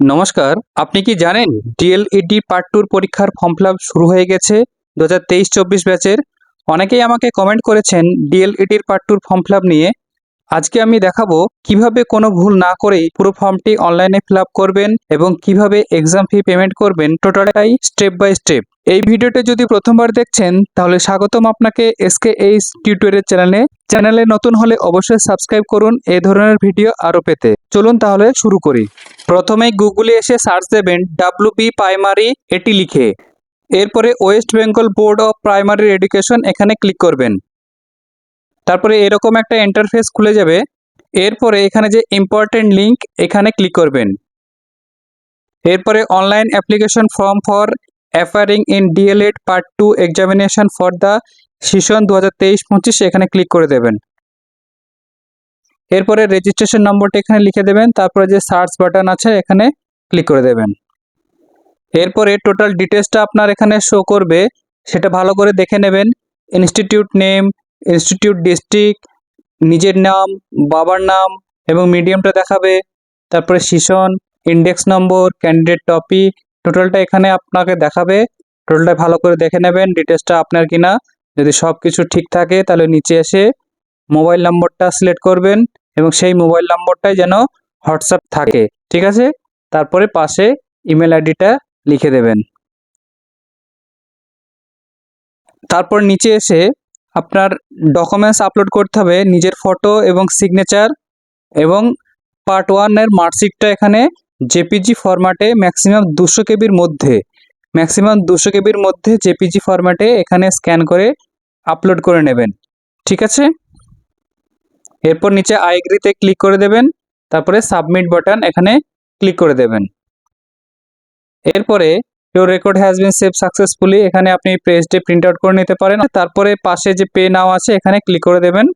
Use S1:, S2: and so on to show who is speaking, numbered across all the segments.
S1: নমস্কার, আপনি কি জানেন ডিএলইডি পার্ট টুর পরীক্ষার ফর্ম ফিল শুরু হয়ে গেছে দু হাজার তেইশ চব্বিশ ব্যাচের অনেকেই আমাকে কমেন্ট করেছেন ডিএলইডির পার্ট টুর ফর্ম ফিল নিয়ে। আজকে আমি দেখাবো কীভাবে কোনো ভুল না করেই পুরো ফর্মটি অনলাইনে ফিল করবেন এবং কীভাবে এক্সাম ফি পেমেন্ট করবেন টোটালটাই স্টেপ বাই স্টেপ এই ভিডিওটা যদি প্রথমবার দেখছেন, তাহলে স্বাগতম আপনাকে এসকে এইচ টিউটোরিয়াল চ্যানেলে চ্যানেলে নতুন হলে অবশ্যই সাবস্ক্রাইব করুন এই ধরনের ভিডিও আরও পেতে। চলুন তাহলে শুরু করি। প্রথমেই গুগলে এসে সার্চ দেবেন ডাব্লু বি প্রাইমারি এটি লিখে। এরপরে west Bengal board of primary education এখানে ক্লিক করবেন। তারপরে এরকম একটা ইন্টারফেস খুলে যাবে। এরপরে এখানে যে ইম্পর্টেন্ট লিঙ্ক এখানে ক্লিক করবেন। এরপরে online application form for appearing in DElEd part two examination for the session দু হাজার তেইশ পঁচিশ এখানে ক্লিক করে দেবেন। এরপরে রেজিস্ট্রেশন নম্বরটা এখানে লিখে দেবেন, তারপরে যে সার্চ বাটন আছে এখানে ক্লিক করে দেবেন। এরপরে টোটাল ডিটেলসটা আপনার এখানে শো করবে, সেটা ভালো করে দেখে নেবেন। ইনস্টিটিউট নেম ইনস্টিটিউট ডিস্ট্রিক্ট নিজের নাম, বাবার নাম এবং মিডিয়ামটা দেখাবে। তারপরে session index number candidate topic টোটালটা এখানে আপনাকে দেখাবে। টোটালটা ভালো করে দেখে নেবেন ডিটেলসটা আপনার কিনা। যদি সব কিছু ঠিক থাকে, তাহলে নিচে এসে মোবাইল নম্বরটা সিলেক্ট করবেন। এবং সেই মোবাইল নম্বরটাই যেন হোয়াটসঅ্যাপ থাকে, ঠিক আছে? তারপরে পাশে ইমেল আইডিটা লিখে দেবেন। তারপর নিচে এসে আপনার ডকুমেন্টস আপলোড করতে হবে, নিজের ফটো এবং সিগনেচার এবং পার্ট ওয়ানের মার্কশিটটা এখানে জেপিজি ফরম্যাটে ম্যাক্সিমাম দুশো কেবির মধ্যে, ম্যাক্সিমাম দুশো কেবির মধ্যে জেপিজি ফরম্যাটে এখানে স্ক্যান করে আপলোড করে নেবেন, ঠিক আছে? এরপর নিচে আইগ্রিতে ক্লিক করে দেবেন, তারপরে সাবমিট বাটন এখানে ক্লিক করে দেবেন। এরপরে your record has been save successfully এখানে আপনি পেজটি প্রিন্ট আউট করে নিতে পারেন। তারপরে পাশে যে পে নাও আছে, এখানে ক্লিক করে দেবেন।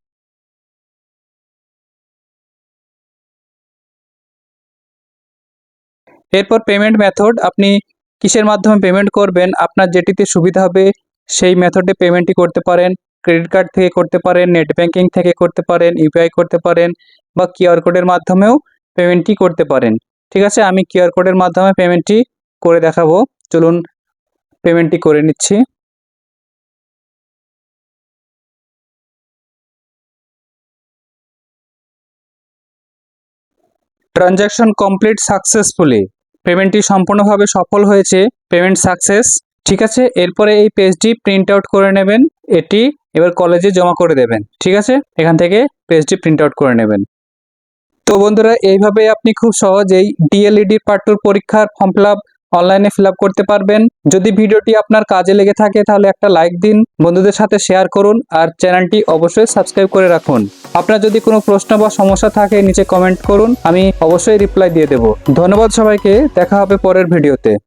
S1: এরপর পেমেন্ট মেথড আপনি কিসের মাধ্যমে পেমেন্ট করবেন, আপনার যেটিতে সুবিধা হবে, সেই মেথডে পেমেন্টটি করতে পারেন। ক্রেডিট কার্ড থেকে করতে পারেন, নেট ব্যাঙ্কিং থেকে করতে পারেন ইউপিআই করতে পারেন বা কিউআর কোডের মাধ্যমেও পেমেন্টটি করতে পারেন। ঠিক আছে? আমি কিউআর কোডের মাধ্যমে পেমেন্টটি করে দেখাবো। চলুন পেমেন্টটি করে নিচ্ছি। Transaction complete successfully. পেমেন্টটি সম্পূর্ণভাবে সফল হয়েছে। Payment success. ঠিক আছে? এরপরে এই পেজটি প্রিন্ট আউট করে নেবেন। এটি এবার কলেজে জমা করে দেবেন, ঠিক আছে? এখান থেকে পেজটি প্রিন্ট আউট করে নেবেন। তো বন্ধুরা, এইভাবে আপনি খুব সহজেই ডিএলইডি পার্ট টুর পরীক্ষার ফর্ম ফিল অনলাইনে ফিল করতে পারবেন। যদি ভিডিওটি আপনার কাজে লেগে থাকে, তাহলে একটা লাইক দিন, বন্ধুদের সাথে শেয়ার করুন, আর চ্যানেলটি অবশ্যই সাবস্ক্রাইব করে রাখুন। আপনার যদি কোনো প্রশ্ন বা সমস্যা থাকে, নিচে কমেন্ট করুন, আমি অবশ্যই রিপ্লাই দিয়ে দেব। ধন্যবাদ সবাইকে, দেখা হবে পরের ভিডিওতে